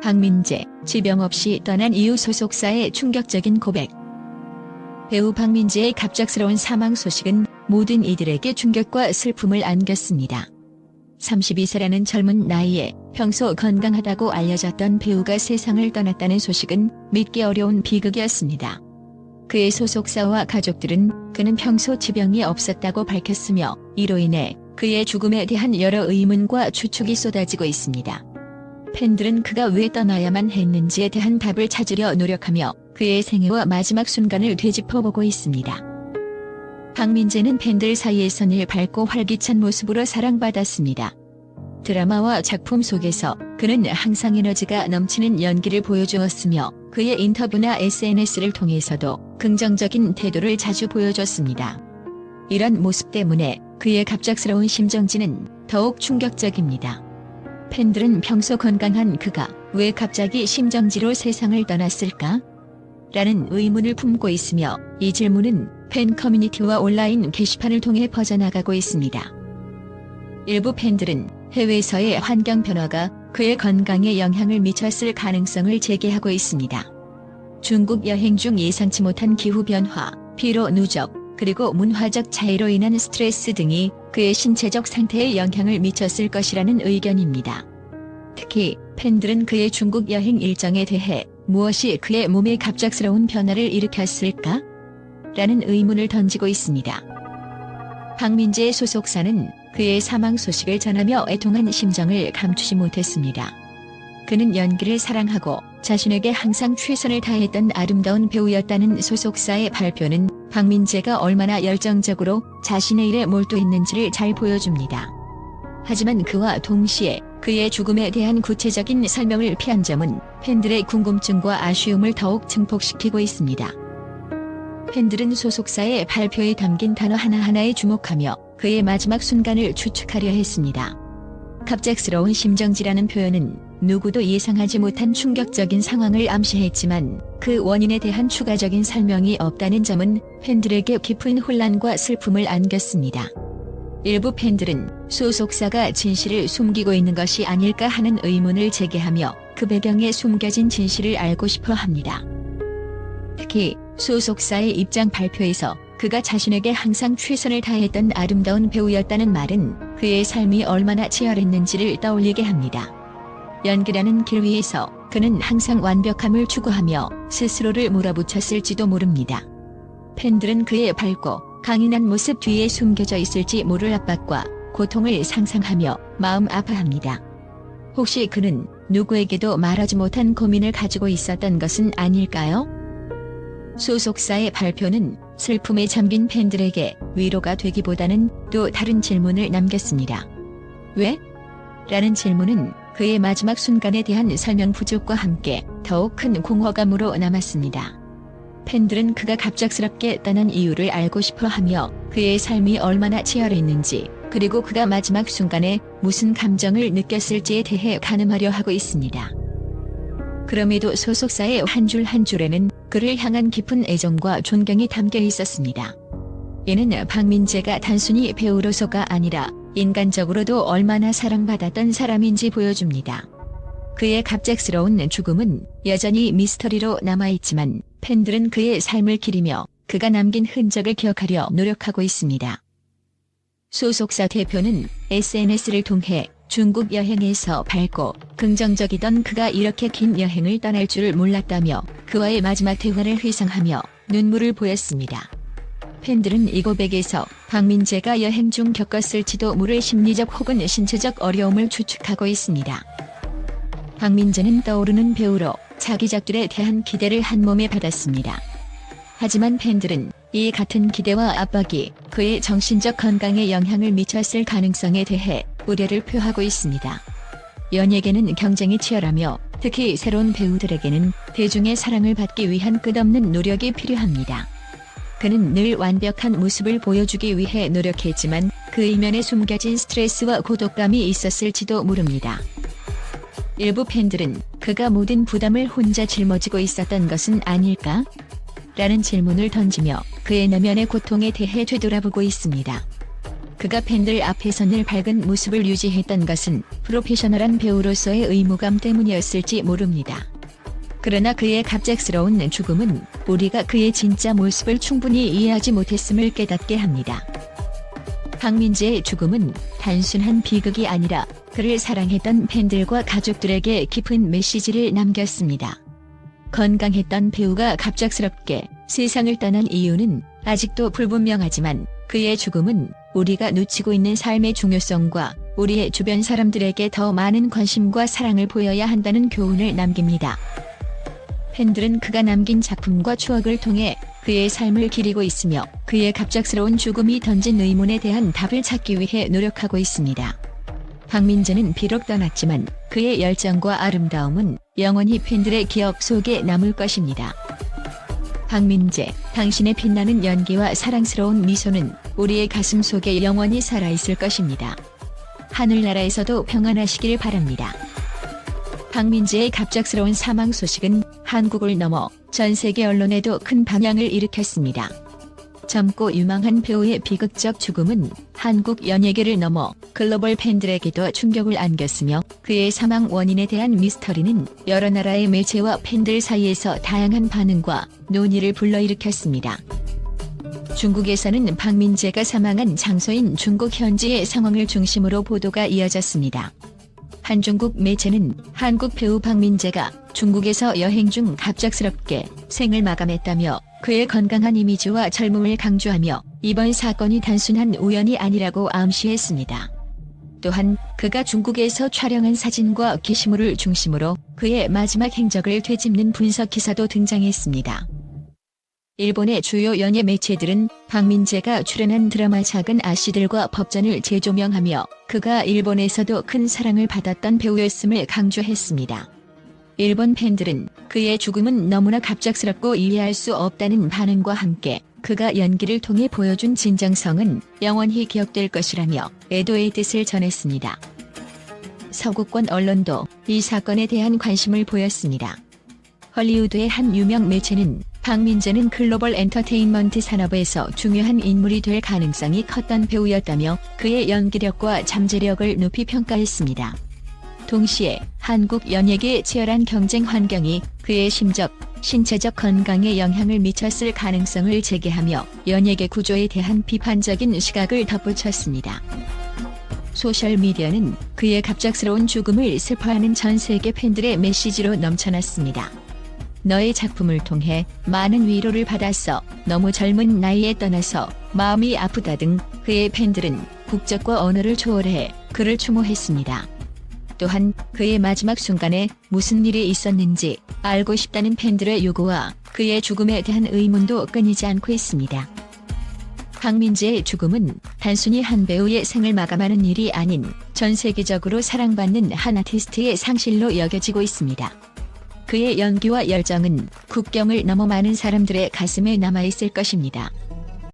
박민재, 지병 없이 떠난 이후 소속사의 충격적인 고백. 배우 박민재의 갑작스러운 사망 소식은 모든 이들에게 충격과 슬픔을 안겼습니다. 32세라는 젊은 나이에 평소 건강하다고 알려졌던 배우가 세상을 떠났다는 소식은 믿기 어려운 비극이었습니다. 그의 소속사와 가족들은 그는 평소 지병이 없었다고 밝혔으며 이로 인해 그의 죽음에 대한 여러 의문과 추측이 쏟아지고 있습니다. 팬들은 그가 왜 떠나야만 했는지에 대한 답을 찾으려 노력하며 그의 생애와 마지막 순간을 되짚어보고 있습니다. 박민재는 팬들 사이에서 늘 밝고 활기찬 모습으로 사랑받았습니다. 드라마와 작품 속에서 그는 항상 에너지가 넘치는 연기를 보여주었으며 그의 인터뷰나 SNS를 통해서도 긍정적인 태도를 자주 보여줬습니다. 이런 모습 때문에 그의 갑작스러운 심정지는 더욱 충격적입니다. 팬들은 평소 건강한 그가 왜 갑자기 심정지로 세상을 떠났을까? 라는 의문을 품고 있으며 이 질문은 팬 커뮤니티와 온라인 게시판을 통해 퍼져나가고 있습니다. 일부 팬들은 해외에서의 환경 변화가 그의 건강에 영향을 미쳤을 가능성을 제기하고 있습니다. 중국 여행 중 예상치 못한 기후 변화, 피로 누적, 그리고 문화적 차이로 인한 스트레스 등이 그의 신체적 상태에 영향을 미쳤을 것이라는 의견입니다. 특히 팬들은 그의 중국 여행 일정에 대해 무엇이 그의 몸에 갑작스러운 변화를 일으켰을까? 라는 의문을 던지고 있습니다. 박민재의 소속사는 그의 사망 소식을 전하며 애통한 심정을 감추지 못했습니다. 그는 연기를 사랑하고 자신에게 항상 최선을 다했던 아름다운 배우였다는 소속사의 발표는 박민재가 얼마나 열정적으로 자신의 일에 몰두했는지를 잘 보여줍니다. 하지만 그와 동시에 그의 죽음에 대한 구체적인 설명을 피한 점은 팬들의 궁금증과 아쉬움을 더욱 증폭시키고 있습니다. 팬들은 소속사의 발표에 담긴 단어 하나하나에 주목하며 그의 마지막 순간을 추측하려 했습니다. 갑작스러운 심정지라는 표현은 누구도 예상하지 못한 충격적인 상황을 암시했지만 그 원인에 대한 추가적인 설명이 없다는 점은 팬들에게 깊은 혼란과 슬픔을 안겼습니다. 일부 팬들은 소속사가 진실을 숨기고 있는 것이 아닐까 하는 의문을 제기하며 그 배경에 숨겨진 진실을 알고 싶어 합니다. 특히 소속사의 입장 발표에서 그가 자신에게 항상 최선을 다했던 아름다운 배우였다는 말은 그의 삶이 얼마나 치열했는지를 떠올리게 합니다. 연기라는 길 위에서 그는 항상 완벽함을 추구하며 스스로를 몰아붙였을지도 모릅니다. 팬들은 그의 밝고 강인한 모습 뒤에 숨겨져 있을지 모를 압박과 고통을 상상하며 마음 아파합니다. 혹시 그는 누구에게도 말하지 못한 고민을 가지고 있었던 것은 아닐까요? 소속사의 발표는 슬픔에 잠긴 팬들에게 위로가 되기보다는 또 다른 질문을 남겼습니다. 왜? 라는 질문은 그의 마지막 순간에 대한 설명 부족과 함께 더욱 큰 공허감으로 남았습니다. 팬들은 그가 갑작스럽게 떠난 이유를 알고 싶어 하며 그의 삶이 얼마나 치열했는지 그리고 그가 마지막 순간에 무슨 감정을 느꼈을지에 대해 가늠하려 하고 있습니다. 그럼에도 소속사의 한 줄 한 줄에는 그를 향한 깊은 애정과 존경이 담겨 있었습니다. 이는 박민재가 단순히 배우로서가 아니라 인간적으로도 얼마나 사랑받았던 사람인지 보여줍니다. 그의 갑작스러운 죽음은 여전히 미스터리로 남아있지만 팬들은 그의 삶을 기리며 그가 남긴 흔적을 기억하려 노력하고 있습니다. 소속사 대표는 SNS를 통해 중국 여행에서 밝고 긍정적이던 그가 이렇게 긴 여행을 떠날 줄 몰랐다며 그와의 마지막 대화를 회상하며 눈물을 보였습니다. 팬들은 이 고백에서 박민재가 여행 중 겪었을지도 모를 심리적 혹은 신체적 어려움을 추측하고 있습니다. 박민재는 떠오르는 배우로 자기작들에 대한 기대를 한 몸에 받았습니다. 하지만 팬들은 이 같은 기대와 압박이 그의 정신적 건강에 영향을 미쳤을 가능성에 대해 우려를 표하고 있습니다. 연예계는 경쟁이 치열하며 특히 새로운 배우들에게는 대중의 사랑을 받기 위한 끝없는 노력이 필요합니다. 그는 늘 완벽한 모습을 보여주기 위해 노력했지만 그 이면에 숨겨진 스트레스와 고독감이 있었을지도 모릅니다. 일부 팬들은 그가 모든 부담을 혼자 짊어지고 있었던 것은 아닐까? 라는 질문을 던지며 그의 내면의 고통에 대해 되돌아보고 있습니다. 그가 팬들 앞에서 늘 밝은 모습을 유지했던 것은 프로페셔널한 배우로서의 의무감 때문이었을지 모릅니다. 그러나 그의 갑작스러운 죽음은 우리가 그의 진짜 모습을 충분히 이해하지 못했음을 깨닫게 합니다. 박민재의 죽음은 단순한 비극이 아니라 그를 사랑했던 팬들과 가족들에게 깊은 메시지를 남겼습니다. 건강했던 배우가 갑작스럽게 세상을 떠난 이유는 아직도 불분명하지만 그의 죽음은 우리가 놓치고 있는 삶의 중요성과 우리의 주변 사람들에게 더 많은 관심과 사랑을 보여야 한다는 교훈을 남깁니다. 팬들은 그가 남긴 작품과 추억을 통해 그의 삶을 기리고 있으며 그의 갑작스러운 죽음이 던진 의문에 대한 답을 찾기 위해 노력하고 있습니다. 박민재는 비록 떠났지만 그의 열정과 아름다움은 영원히 팬들의 기억 속에 남을 것입니다. 박민재, 당신의 빛나는 연기와 사랑스러운 미소는 우리의 가슴 속에 영원히 살아있을 것입니다. 하늘나라에서도 평안하시길 바랍니다. 박민재의 갑작스러운 사망 소식은 한국을 넘어 전 세계 언론에도 큰 방향을 일으켰습니다. 젊고 유망한 배우의 비극적 죽음은 한국 연예계를 넘어 글로벌 팬들에게도 충격을 안겼으며 그의 사망 원인에 대한 미스터리는 여러 나라의 매체와 팬들 사이에서 다양한 반응과 논의를 불러일으켰습니다. 중국에서는 박민재가 사망한 장소인 중국 현지의 상황을 중심으로 보도가 이어졌습니다. 한중국 매체는 한국 배우 박민재가 중국에서 여행 중 갑작스럽게 생을 마감했다며 그의 건강한 이미지와 젊음을 강조하며 이번 사건이 단순한 우연이 아니라고 암시했습니다. 또한 그가 중국에서 촬영한 사진과 게시물을 중심으로 그의 마지막 행적을 되짚는 분석 기사도 등장했습니다. 일본의 주요 연예 매체들은 박민재가 출연한 드라마 작은 아씨들과 법전을 재조명하며 그가 일본에서도 큰 사랑을 받았던 배우였음을 강조했습니다. 일본 팬들은 그의 죽음은 너무나 갑작스럽고 이해할 수 없다는 반응과 함께 그가 연기를 통해 보여준 진정성은 영원히 기억될 것이라며 애도의 뜻을 전했습니다. 서구권 언론도 이 사건에 대한 관심을 보였습니다. 헐리우드의 한 유명 매체는 박민재는 글로벌 엔터테인먼트 산업에서 중요한 인물이 될 가능성이 컸던 배우였다며 그의 연기력과 잠재력을 높이 평가했습니다. 동시에 한국 연예계의 치열한 경쟁 환경이 그의 심적, 신체적 건강에 영향을 미쳤을 가능성을 제기하며 연예계 구조에 대한 비판적인 시각을 덧붙였습니다. 소셜미디어는 그의 갑작스러운 죽음을 슬퍼하는 전 세계 팬들의 메시지로 넘쳐났습니다. 너의 작품을 통해 많은 위로를 받았어. 너무 젊은 나이에 떠나서 마음이 아프다 등 그의 팬들은 국적과 언어를 초월해 그를 추모했습니다. 또한 그의 마지막 순간에 무슨 일이 있었는지 알고 싶다는 팬들의 요구와 그의 죽음에 대한 의문도 끊이지 않고 있습니다. 박민재의 죽음은 단순히 한 배우의 생을 마감하는 일이 아닌 전 세계적으로 사랑받는 한 아티스트의 상실로 여겨지고 있습니다. 그의 연기와 열정은 국경을 넘어 많은 사람들의 가슴에 남아있을 것입니다.